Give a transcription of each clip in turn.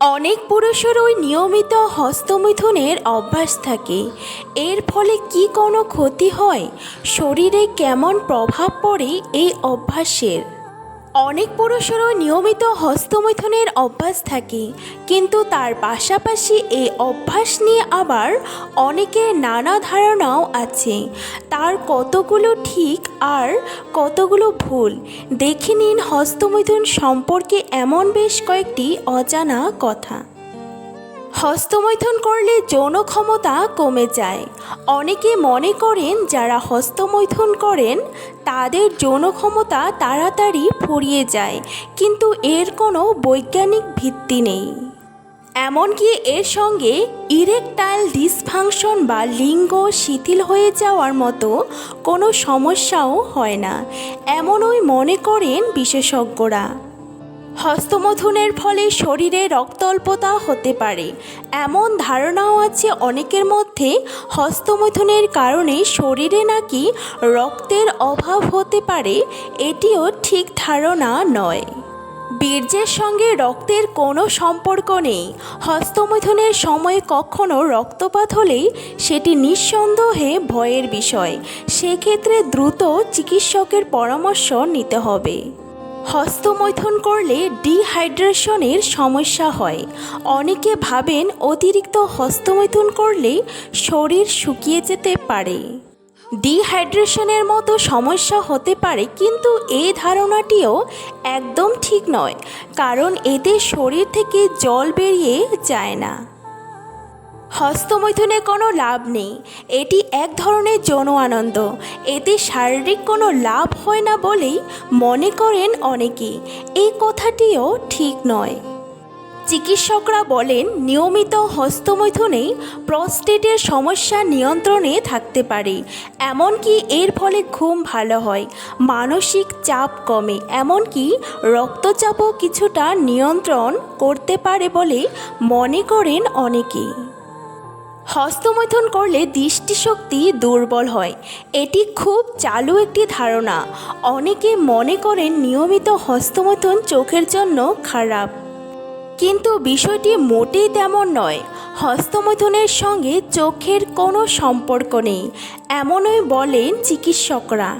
অনেক পুরুষের ওই নিয়মিত হস্তমিথুনের অভ্যাস থাকে। এর ফলে কি কোনো ক্ষতি হয়? শরীরে কেমন প্রভাব পড়ে এই অভ্যাসের? অনেক পুরুষেরও নিয়মিত হস্তমৈথুনের অভ্যাস থাকে। কিন্তু তার পাশাপাশি এই অভ্যাস নিয়ে আবার অনেকের নানা ধারণাও আছে। তার কতগুলো ঠিক আর কতগুলো ভুল? দেখে নিন হস্তমৈথুন সম্পর্কে এমন বেশ কয়েকটি অজানা কথা। হস্তমৈথুন করলে যৌন ক্ষমতা কমে যায়। অনেকে মনে করেন যারা হস্তমৈথুন করেন, তাদের যৌন ক্ষমতা তাড়াতাড়ি ফুরিয়ে যায়, কিন্তু এর কোনো বৈজ্ঞানিক ভিত্তি নেই। এমনকি এর সঙ্গে ইরেকটাইল ডিসফাংশন বা লিঙ্গ শিথিল হয়ে যাওয়ার মতো কোনো সমস্যাও হয় না, এমনই মনে করেন বিশেষজ্ঞরা। হস্তমৈথুনের ফলে শরীরে রক্ত অল্পতা হতে পারে। এমন ধারণাও আছে অনেকের মধ্যে। হস্তমৈথুনের কারণে শরীরে নাকি রক্তের অভাব হতে পারে, এটিও ঠিক ধারণা নয়। বীর্যের সঙ্গে রক্তের কোনো সম্পর্ক নেই। হস্তমৈথুনের সময় কখনো রক্তপাত হলেই সেটি নিঃসন্দেহে ভয়ের বিষয়। সেক্ষেত্রে দ্রুত চিকিৎসকের পরামর্শ নিতে হবে। হস্তমৈথুন করলে ডিহাইড্রেশনের সমস্যা হয়। অনেকে ভাবেন অতিরিক্ত হস্তমৈথুন করলে শরীর শুকিয়ে যেতে পারে। ডিহাইড্রেশনের মতো সমস্যা হতে পারে, কিন্তু এই ধারণাটিও একদম ঠিক নয়, কারণ এতে শরীর থেকে জল বেরিয়ে যায় না। হস্তমৈথুনে কোনো লাভ নেই। এটি এক ধরনের যৌন আনন্দ। এতে শারীরিক কোনো লাভ হয় না বলেই মনে করেন অনেকে। এই কথাটিও ঠিক নয়। চিকিৎসকরা বলেন, নিয়মিত হস্তমৈথুনে প্রস্টেটের সমস্যা নিয়ন্ত্রণে থাকতে পারে। এমনকি এর ফলে ঘুম ভালো হয়, মানসিক চাপ কমে। এমনকি রক্তচাপও কিছুটা নিয়ন্ত্রণ করতে পারে বলে মনে করেন অনেকেই। হস্তমৈথুন করলে দৃষ্টিশক্তি দুর্বল হয়। এটি খুব চালু একটি ধারণা। অনেকে মনে করেন নিয়মিত হস্তমৈথুন চোখের জন্য খারাপ। কিন্তু বিষয়টি মোটেই তেমন নয়। হস্তমৈথুনের সঙ্গে চোখের কোনো সম্পর্ক নেই, এমনই বলেন চিকিৎসকরা।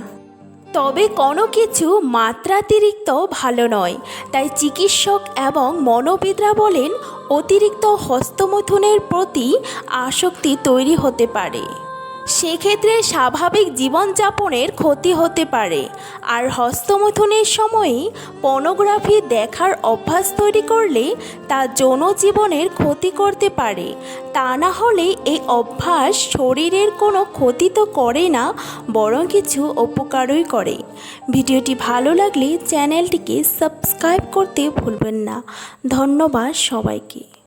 তবে কোনো কিছু মাত্রাতিরিক্ত ভালো নয়, তাই চিকিৎসক এবং মনোবিদরা বলেন অতিরিক্ত হস্তমৈথুনের প্রতি আসক্তি তৈরি হতে পারে। সেক্ষেত্রে স্বাভাবিক জীবনযাপনের ক্ষতি হতে পারে। আর হস্তমৈথুনের সময়ই পর্নোগ্রাফি দেখার অভ্যাস তৈরি করলে তা যৌন জীবনের ক্ষতি করতে পারে। তা না হলে এই অভ্যাস শরীরের কোনো ক্ষতি তো করে না, বরং কিছু উপকারই করে। ভিডিওটি ভালো লাগলে চ্যানেলটিকে সাবস্ক্রাইব করতে ভুলবেন না। ধন্যবাদ সবাইকে।